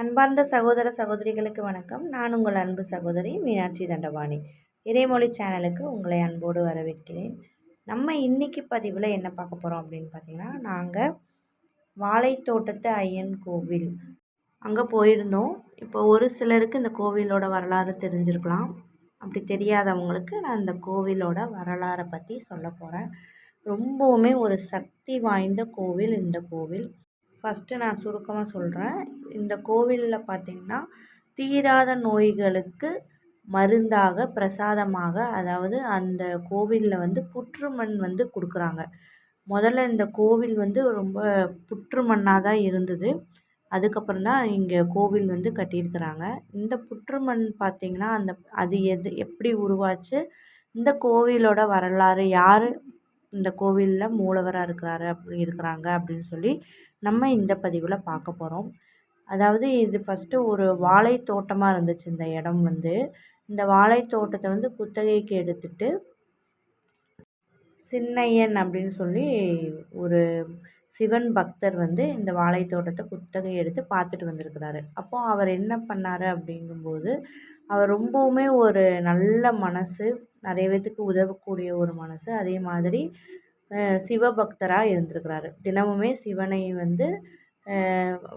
அன்பார்ந்த சகோதர சகோதரிகளுக்கு வணக்கம். நான் உங்கள் அன்பு சகோதரி மீனாட்சி தண்டபாணி. இறைமொழி சேனலுக்கு உங்களை அன்போடு வரவேற்கிறேன். நம்ம இன்றைக்கி பதிவில் என்ன பார்க்க போகிறோம் அப்படின்னு பார்த்தீங்கன்னா நாங்கள் வாழைத்தோட்டத்து ஐயன் கோவில். அங்கே போயிருந்தோம். இப்போ ஒரு சிலருக்கு இந்த கோவிலோட வரலாறு தெரிஞ்சிருக்கலாம். அப்படி தெரியாதவங்களுக்கு நான் இந்த கோவிலோட வரலாறை பற்றி சொல்ல போகிறேன் ரொம்பவுமே ஒரு சக்தி வாய்ந்த கோவில் இந்த கோவில். ஃபஸ்ட்டு நான் சுருக்கமாக சொல்கிறேன் இந்த கோவிலில் பார்த்திங்கன்னா தீராத நோய்களுக்கு மருந்தாக பிரசாதமாக அதாவது அந்த கோவிலில் வந்து புற்றுமண் வந்து கொடுக்குறாங்க. முதல்ல இந்த கோவில் வந்து ரொம்ப புற்று மண்ணாக தான் இருந்தது. அதுக்கப்புறம் தான் இங்கே கோவில் வந்து கட்டியிருக்கிறாங்க. இந்த புற்றுமண் பார்த்திங்கன்னா அந்த அது எது எப்படி உருவாச்சு? இந்த கோவிலோட வரலாறு யார் இந்த கோவிலில் மூலவராக இருக்கிறாரு அப்படி இருக்கிறாங்க அப்படின்னு சொல்லி நம்ம இந்த பதிவில் பார்க்க போகிறோம் அதாவது இது ஃபஸ்ட்டு ஒரு வாழை தோட்டமாக இருந்துச்சு இந்த இடம் வந்து. இந்த வாழை தோட்டத்தை வந்து குத்தகைக்கு எடுத்துட்டு சின்னையன் அப்படின்னு சொல்லி ஒரு சிவன் பக்தர் வந்து இந்த வாழை தோட்டத்தை குத்தகை எடுத்து பார்த்துட்டு வந்திருக்கிறாரு. அப்போது அவர் என்ன பண்ணார் அப்படிங்கும்போது அவர் ரொம்பவுமே ஒரு நல்ல மனசு. நிறைய பேர்த்துக்கு உதவக்கூடிய ஒரு மனசு. அதே மாதிரி சிவபக்தராக இருந்திருக்கிறாரு. தினமுமே சிவனை வந்து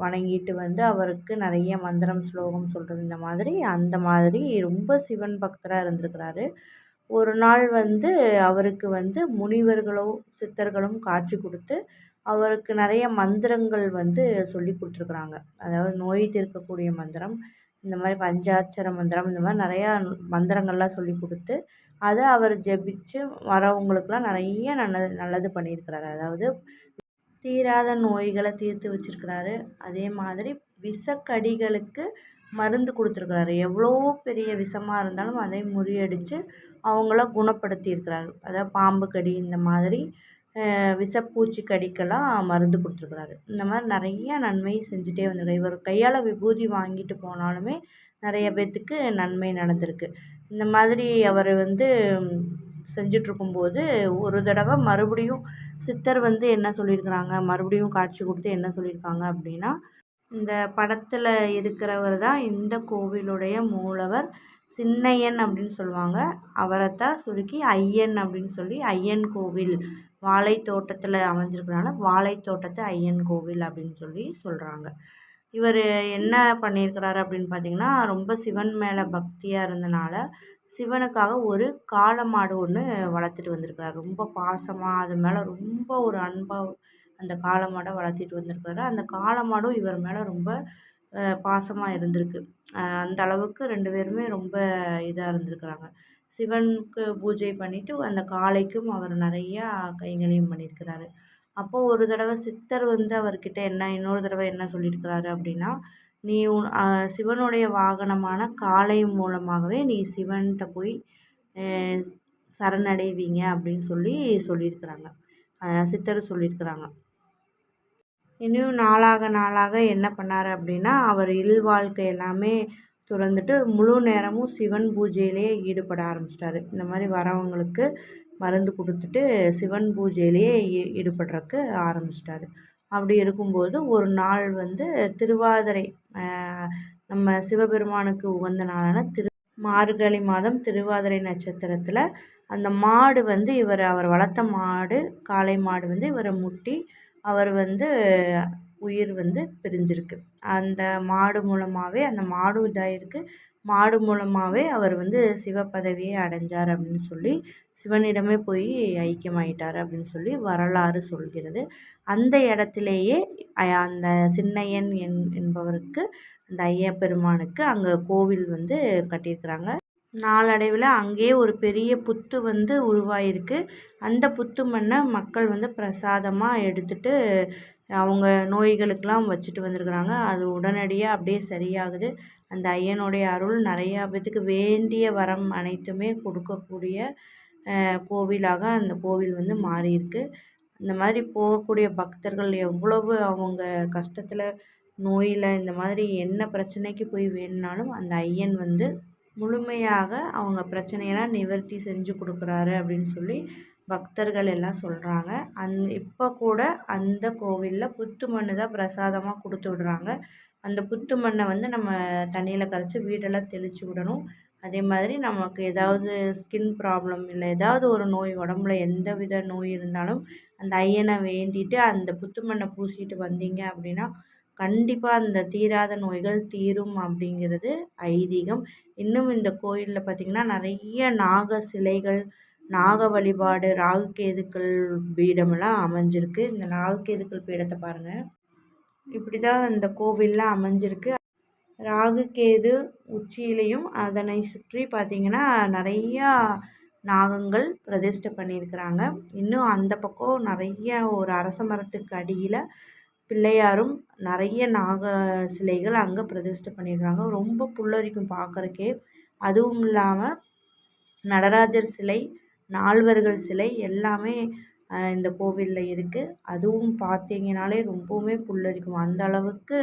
வணங்கிட்டு வந்து அவருக்கு நிறைய மந்திரம் ஸ்லோகம் சொல்கிறது இந்த மாதிரி அந்த மாதிரி ரொம்ப சிவன் பக்தராக இருந்திருக்கிறாரு. ஒரு நாள் வந்து அவருக்கு வந்து முனிவர்களும் சித்தர்களும் காட்சி கொடுத்து அவருக்கு நிறைய மந்திரங்கள் வந்து சொல்லி கொடுத்துருக்குறாங்க. அதாவது நோய் தீர்க்கக்கூடிய மந்திரம் இந்த மாதிரி பஞ்சாட்சர மந்திரம் இந்த மாதிரி நிறையா மந்திரங்கள்லாம் சொல்லி கொடுத்து அதை அவர் ஜெபிச்சு வரவங்களுக்குலாம் நிறைய நல்லது நல்லது பண்ணியிருக்கிறாரு. அதாவது தீராத நோய்களை தீர்த்து வச்சிருக்கிறாரு. அதே மாதிரி விஷக்கடிகளுக்கு மருந்து கொடுத்துருக்குறாரு. எவ்வளோ பெரிய விஷமாக இருந்தாலும் அதை முறியடித்து அவங்கள குணப்படுத்தியிருக்கிறாரு. அதாவது பாம்பு கடி இந்த மாதிரி விஷப்பூச்சி கடிக்கெல்லாம் மருந்து கொடுத்துருக்குறாரு. இந்த மாதிரி நிறையா நன்மை செஞ்சுட்டே வந்திருக்காரு இவர் கையால் விபூதி வாங்கிட்டு போனாலுமே நிறைய பேர்த்துக்கு நன்மை நடந்திருக்கு. இந்த மாதிரி அவர் வந்து செஞ்சிட்ருக்கும்போது ஒரு தடவை மறுபடியும் சித்தர் வந்து என்ன சொல்லியிருக்கிறாங்க? மறுபடியும் காட்சி கொடுத்து என்ன சொல்லியிருக்காங்க அப்படின்னா இந்த படத்தில் இருக்கிறவர் தான் இந்த கோவிலுடைய மூலவர். சின்னையன் அப்படின்னு சொல்லுவாங்க. அவரைத்தான் சுருக்கி ஐயன் அப்படின்னு சொல்லி ஐயன் கோவில். வாழை தோட்டத்தில் அமைஞ்சிருக்கிறனால வாழை தோட்டத்து ஐயன் கோவில் அப்படின்னு சொல்லி சொல்கிறாங்க இவர் என்ன பண்ணியிருக்கிறாரு அப்படின்னு பார்த்தீங்கன்னா ரொம்ப சிவன் மேலே பக்தியாக இருந்தனால சிவனுக்காக ஒரு காளை மாடு ஒன்று வளர்த்துட்டு வந்திருக்கிறார். ரொம்ப பாசமாக அது மேலே ரொம்ப ஒரு அன்பாக அந்த காளை மாடை வளர்த்திட்டு வந்திருக்கிறாரு. அந்த காளை மாடும் இவர் மேலே ரொம்ப பாசமாக இருந்திருக்கு. அந்த அளவுக்கு ரெண்டு பேருமே ரொம்ப இதாக இருந்திருக்குறாங்க. சிவனுக்கு பூஜை பண்ணிவிட்டு அந்த காளைக்கும் அவர் நிறையா கைங்கரியம் பண்ணியிருக்கிறாரு. அப்போது ஒரு தடவை சித்தர் வந்து அவர்கிட்ட என்ன இன்னொரு தடவை என்ன சொல்லியிருக்கிறாரு அப்படின்னா நீ உன் சிவனுடைய வாகனமான காளை மூலமாகவே நீ சிவன்கிட்ட போய் சரணடைவீங்க அப்படின்னு சொல்லி சொல்லியிருக்கிறாங்க. சித்தர் சொல்லியிருக்கிறாங்க. இன்னும் நாளாக நாளாக என்ன பண்ணார் அப்படின்னா அவர் இல்வாழ்க்கை எல்லாமே துறந்துட்டு முழு நேரமும் சிவன் பூஜையிலேயே ஈடுபட ஆரம்பிச்சிட்டாரு. இந்த மாதிரி வரவங்களுக்கு மருந்து கொடுத்துட்டு சிவன் பூஜையிலேயே ஈ ஈடுபடுறக்கு ஆரம்பிச்சிட்டாரு. அப்படி இருக்கும்போது ஒரு நாள் வந்து திருவாதிரை நம்ம சிவபெருமானுக்கு உகந்த நாளான திரு மார்கழி மாதம் திருவாதிரை நட்சத்திரத்தில் அந்த மாடு வந்து இவர் அவர் வளர்த்த மாடு காளை மாடு வந்து இவரை முட்டி அவர் வந்து உயிர் வந்து பிரிஞ்சிருக்கு. அந்த மாடு மூலமாகவே அந்த மாடு இதாகிருக்கு மாடு மூலமாகவே அவர் வந்து சிவப்பதவியை அடைஞ்சார் அப்படின்னு சொல்லி சிவனிடமே போய் ஐக்கியமாயிட்டார் அப்படின்னு சொல்லி வரலாறு சொல்கிறது. அந்த இடத்துலையே அந்த சின்னையன் என் என்பவருக்கு அந்த ஐயா பெருமானுக்கு அங்கே கோவில் வந்து கட்டியிருக்கிறாங்க. நாளடைவில் அங்கேயே ஒரு பெரிய புத்து வந்து உருவாகிருக்கு அந்த புத்து மண்ணை மக்கள் வந்து பிரசாதமாக எடுத்துகிட்டு அவங்க நோய்களுக்கெல்லாம் வச்சுட்டு வந்திருக்குறாங்க. அது உடனடியாக அப்படியே சரியாகுது. அந்த ஐயனுடைய அருள் நிறையா பேத்துக்கு வேண்டிய வரம் அனைத்துமே கொடுக்கக்கூடிய கோவிலாக அந்த கோவில் வந்து மாறியிருக்கு. இந்த மாதிரி போகக்கூடிய பக்தர்கள் எவ்வளவு அவங்க கஷ்டத்தில் நோயில் இந்த மாதிரி என்ன பிரச்சனைக்கு போய் வேணுனாலும் அந்த ஐயன் வந்து முழுமையாக அவங்க பிரச்சனையெல்லாம் நிவர்த்தி செஞ்சு கொடுக்குறாரு அப்படின்னு சொல்லி பக்தர்கள் எல்லாம் சொல்கிறாங்க அந் இப்போ கூட அந்த கோவிலில் புத்து மண்ணு தான் பிரசாதமாக கொடுத்து விடுறாங்க. அந்த புத்து மண்ணை வந்து நம்ம தண்ணியில் கரைச்சி வீடெல்லாம் தெளித்து விடணும். அதே மாதிரி நமக்கு ஏதாவது ஸ்கின் ப்ராப்ளம் இல்லை ஏதாவது ஒரு நோய் உடம்புல எந்த வித நோய் இருந்தாலும் அந்த ஐயனை வேண்டிட்டு அந்த புத்து மண்ணை பூசிட்டு வந்தீங்க அப்படின்னா கண்டிப்பாக அந்த தீராத நோய்கள் தீரும் அப்படிங்கிறது ஐதீகம். இன்னும் இந்த கோயிலில் பார்த்திங்கன்னா நிறைய நாக சிலைகள் நாக வழிபாடு ராகு கேதுக்கள் பீடமெல்லாம் அமைஞ்சிருக்கு. இந்த ராகு கேதுக்கள் பீடத்தை பாருங்கள் இப்படி தான் இந்த கோவில்லாம் அமைஞ்சிருக்கு. ராகு கேது உச்சியிலையும் அதனை சுற்றி பார்த்திங்கன்னா நிறையா நாகங்கள் பிரதிஷ்டை பண்ணியிருக்கிறாங்க. இன்னும் அந்த பக்கம் நிறைய ஒரு அரச மரத்துக்கு அடியில் பிள்ளையாரும் நிறைய நாக சிலைகள் அங்கே பிரதிஷ்டை பண்ணியிருக்காங்க ரொம்ப புல்லரிக்கும் பார்க்குறக்கே அதுவும் இல்லாமல் நடராஜர் சிலை நால்வர்கள் சிலை எல்லாமே இந்த கோவிலில் இருக்குது அதுவும் பார்த்தீங்கனாலே ரொம்பவுமே புல்லரிக்கும். அந்த அளவுக்கு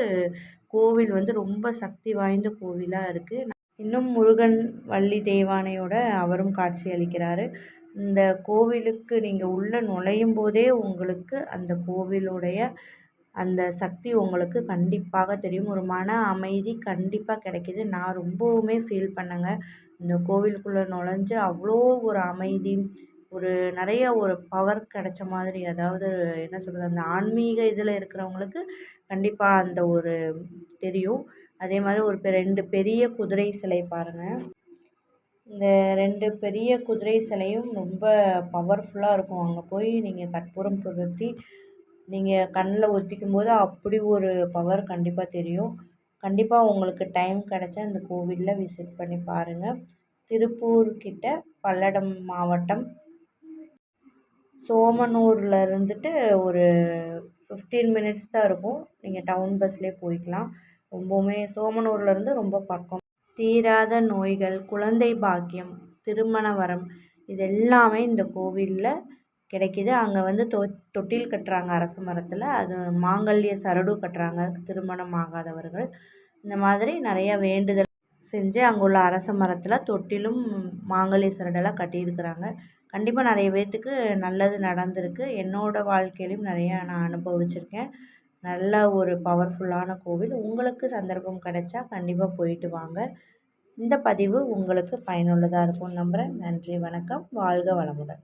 கோவில் வந்து ரொம்ப சக்தி வாய்ந்த கோவிலாக இருக்குது இன்னும் முருகன் வள்ளி தெய்வானையோட அவரும் காட்சி அளிக்கிறாரு. இந்த கோவிலுக்கு நீங்கள் உள்ளே நுழையும் போதே உங்களுக்கு அந்த கோவிலுடைய அந்த சக்தி உங்களுக்கு கண்டிப்பாக தெரியும். ஒரு மன அமைதி கண்டிப்பாக கிடைக்கிது. நான் ரொம்பவுமே ஃபீல் பண்ணேங்க. இந்த கோவிலுக்குள்ளே நுழைஞ்சு அவ்வளோ ஒரு அமைதி ஒரு நிறைய ஒரு பவர் கிடைச்ச மாதிரி அதாவது என்ன சொல்கிறது அந்த ஆன்மீக இதில் இருக்கிறவங்களுக்கு கண்டிப்பாக அந்த ஒரு தெரியும். அதே மாதிரி ஒரு ரெண்டு பெரிய குதிரை சிலை பாருங்கள் இந்த ரெண்டு பெரிய குதிரை சிலையும் ரொம்ப பவர்ஃபுல்லாக இருக்கும். அங்கே போய் நீங்கள் கற்பூரம் புகுத்தி நீங்கள் கண்ணில் ஒத்திக்கும் போது அப்படி ஒரு பவர் கண்டிப்பாக தெரியும். கண்டிப்பாக உங்களுக்கு டைம் கிடச்சா இந்த கோவிலில் விசிட் பண்ணி பாருங்கள் திருப்பூர் கிட்ட பல்லடம் மாவட்டம். சோமனூரில் இருந்துட்டு ஒரு ஃபிஃப்டீன் மினிட்ஸ் தான் இருக்கும். நீங்கள் டவுன் பஸ்லேயே போய்க்கலாம். ரொம்பவுமே சோமனூர்லேருந்து ரொம்ப பக்கம். தீராத நோய்கள் குழந்தை பாக்கியம் திருமண வரம் இது எல்லாமே இந்த கோவிலில் கிடைக்கிது. அங்கே வந்து தொ தொட்டில் கட்டுறாங்க அரச மரத்தில். அது மாங்கல்ய சரடு கட்டுறாங்க. திருமணம் ஆகாதவர்கள். இந்த மாதிரி நிறையா வேண்டுதல் செஞ்சு அங்கே உள்ள அரச மரத்தில் தொட்டிலும் மாங்கல்ய சரடெல்லாம் கட்டியிருக்கிறாங்க. கண்டிப்பாக நிறைய பேர்த்துக்கு நல்லது நடந்திருக்கு. என்னோடய வாழ்க்கையிலையும் நிறையா நான் அனுபவிச்சிருக்கேன். நல்ல ஒரு பவர்ஃபுல்லான கோவில். உங்களுக்கு சந்தர்ப்பம் கிடைச்சா கண்டிப்பாக போயிட்டு வாங்க. இந்த பதிவு உங்களுக்கு பயனுள்ளதாக இருக்கும் நம்புகிறேன் நன்றி வணக்கம். வாழ்க வளமுடன்.